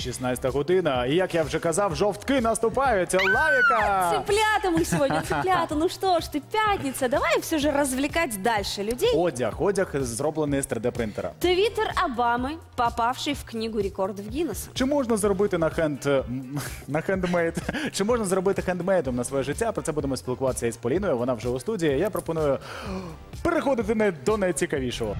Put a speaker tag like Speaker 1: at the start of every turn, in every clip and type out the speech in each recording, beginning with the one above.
Speaker 1: 16 година. І як я вже казав, жовтки наступають. Лавіка!
Speaker 2: Цыплята мы сегодня, цыплята. Ну что ж ты, пятница. Давай все же развлекать дальше людей.
Speaker 1: Одяг, одяг зроблений з 3D-принтера.
Speaker 2: Твиттер Обамы, попавший в книгу рекордов Гиннесса.
Speaker 1: Чи можна зробити на хенд на хендмейд? Чи можна зробити хендмейдом на своє життя? Про це будемо спілкуватися із Поліною. Вона вже у студії. Я пропоную переходити не до найцікавішого.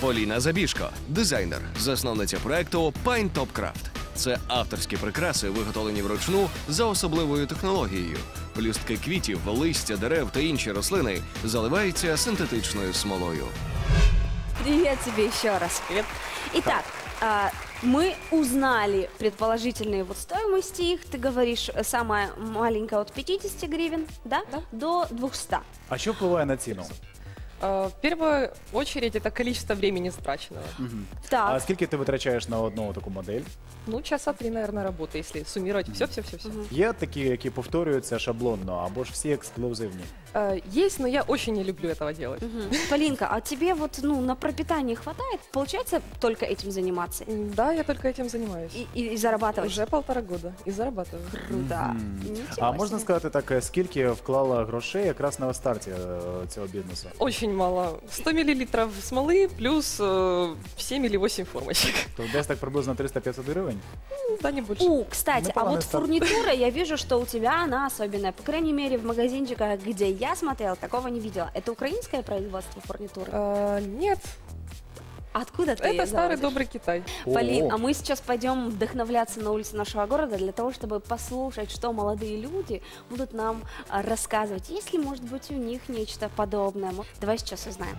Speaker 3: Поліна Забішко, дизайнер, засновниця проекту Pine Top Craft. Це авторські прикраси, виготовлені вручну за особливою технологією. Плюстки квітів, листя, дерев та інші рослини заливаються синтетичною смолою.
Speaker 2: Привет тебе еще раз. Привет. Итак, а, мы узнали предположительные вот стоимости их. Ты говоришь, э, самая маленькая от 50 гривен, да?
Speaker 4: Да.
Speaker 2: До 200.
Speaker 1: А що впливає на ціну?
Speaker 4: Э, В первую очередь это количество времени затраченного.
Speaker 1: А
Speaker 2: Так.
Speaker 1: скільки ти витрачаєш на одну таку модель?
Speaker 4: Ну, часа три, наверное, работы, если суммировать все-все-все-все.
Speaker 1: Є такі, які повторюються шаблонно, або ж всі ексклюзивні.
Speaker 4: Есть, но я очень не люблю этого делать.
Speaker 2: Мгм. Полинка, а тебе вот ну на пропитание хватает? Получается только этим заниматься
Speaker 4: М, Да, я только этим занимаюсь.
Speaker 2: и, и, и зарабатывать?
Speaker 4: Уже полтора года и зарабатываю.
Speaker 2: Круто.
Speaker 1: Мгм.
Speaker 2: Ничего
Speaker 1: А можна
Speaker 2: себе.
Speaker 1: сказати так, е, скільки вклала грошей якраз на старті е, цього бізнесу?
Speaker 4: Очень мало. 100 миллилитров смолы плюс э, 7 или 8 формочек.
Speaker 1: То десь так приблизно 300-500 гривень.
Speaker 4: Ну, Да, не больше.
Speaker 2: У, кстати, а
Speaker 1: Непоганый
Speaker 2: вот
Speaker 1: старт.
Speaker 2: фурнитура, я вижу, что у тебя она особенная. По крайней мере, в магазинчиках, где я смотрела, такого не видела. Это украинское производство фурнитуры?
Speaker 4: А, Нет,
Speaker 2: Откуда ты
Speaker 4: это старый добрый Китай.
Speaker 2: Полин, а мы сейчас пойдем вдохновляться на улице нашего города для того, чтобы послушать, что молодые люди будут нам а, рассказывать. Есть ли, может быть, у них нечто подобное? Давай сейчас узнаем.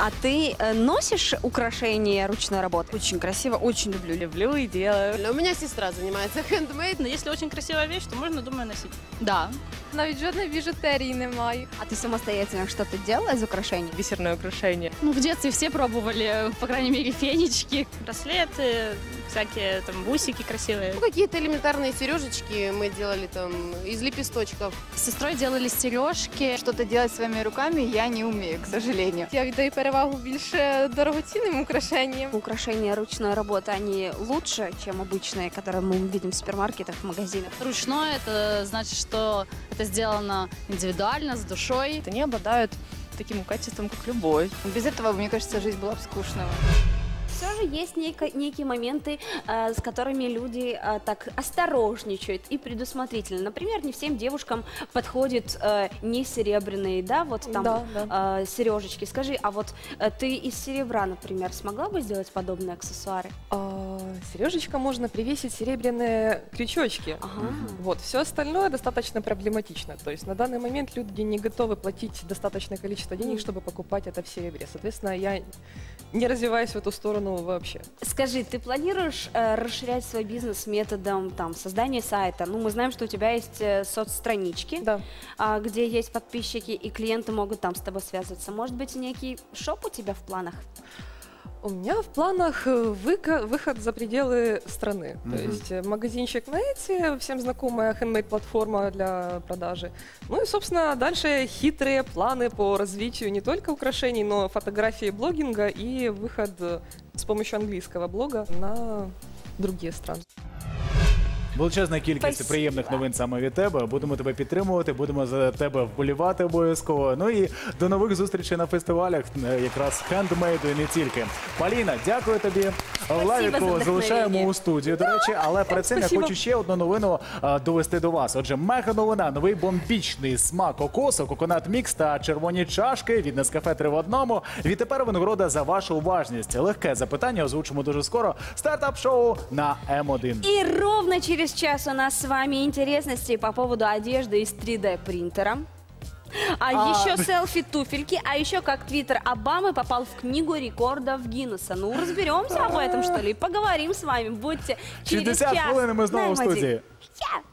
Speaker 2: А ты э, носишь украшения ручной работы?
Speaker 5: Очень красиво, очень люблю, люблю и делаю.
Speaker 6: У меня сестра занимается хендмейд.
Speaker 7: Но если очень красивая вещь, то можно, думаю, носить.
Speaker 5: Да
Speaker 8: Навіть жодної біжутерії немає.
Speaker 2: А ты самостоятельно что-то делала из украшений?
Speaker 4: Бисерное украшение.
Speaker 5: Ну, в детстве все пробовали, по крайней мере, фенечки.
Speaker 7: Браслеты, всякие там бусики красивые.
Speaker 6: Ну, какие-то элементарные сережечки мы делали там из лепесточков.
Speaker 5: С сестрой делали сережки.
Speaker 8: Что-то делать своими руками я не умею, к сожалению. Я віддаю перевагу більше дорогоцінним украшенням.
Speaker 2: Украшения ручной работы, они лучше, чем обычные, которые мы видим в супермаркетах, в магазинах?
Speaker 5: Ручное – это значит, что это сделано индивидуально, с душой.
Speaker 9: Они обладают таким качеством, как любовь.
Speaker 8: Без этого, мне кажется, жизнь была бы скучной.
Speaker 2: Все же есть неко- некие моменты, э, с которыми люди э, так осторожничают и предусмотрительно. Например, не всем девушкам подходит э, не серебряные, да, вот там
Speaker 4: Да, да.
Speaker 2: э, сережечки. Скажи, а вот э, ты из серебра, например, смогла бы сделать подобные аксессуары?
Speaker 4: А, сережечка можно привесить серебряные крючочки.
Speaker 2: Ага.
Speaker 4: Вот, все остальное достаточно проблематично. То есть на данный момент люди не готовы платить достаточное количество денег, чтобы покупать это в серебре. Соответственно, я не развиваюсь в эту сторону вообще.
Speaker 2: Скажи, ты планируешь э, расширять свой бизнес методом там создания сайта? Ну, мы знаем, что у тебя есть э, соцстранички,
Speaker 4: Да.
Speaker 2: а, где есть подписчики, и клиенты могут там с тобой связываться. Может быть, некий шоп у тебя в планах?
Speaker 4: У меня в планах э, выка- выход за пределы страны.
Speaker 1: Мгм.
Speaker 4: То есть э, магазинчик на Etsy, всем знакомая хендмейд-платформа для продажи. Ну и, собственно, дальше хитрые планы по развитию не только украшений, но фотографии блогинга и выход э, с помощью английского блога на другие страны.
Speaker 1: Величезна кількість
Speaker 2: Спасибо.
Speaker 1: приємних новин саме від тебе. Будемо тебе підтримувати, будемо за тебе вболівати обов'язково. Ну і до нових зустрічей на фестивалях, е, якраз хендмейду і не тільки. Поліна, дякую тобі. Лавіку залишаємо у студію. До речі, але перед цим я
Speaker 4: Спасибо.
Speaker 1: хочу ще одну новину довести до вас. Отже, мега новина, новий бомбічний смак кокосу, коконат мікс та червоні чашки від Нескафе 3 в одному. Відтепер винагорода за вашу уважність. Легке запитання озвучимо дуже скоро. Стартап шоу на М1.
Speaker 2: И ровно через час у нас с вами интересности по поводу одежды из 3D принтера. А,
Speaker 1: А.
Speaker 2: еще селфи-туфельки, а еще как твиттер Обамы попал в книгу рекордов Гиннесса. Ну, разберемся об этом, что ли, и поговорим с вами. Будьте через
Speaker 1: 60
Speaker 2: час.
Speaker 1: хвилин і ми знову
Speaker 2: на
Speaker 1: в
Speaker 2: М1.
Speaker 1: студії.
Speaker 2: Я.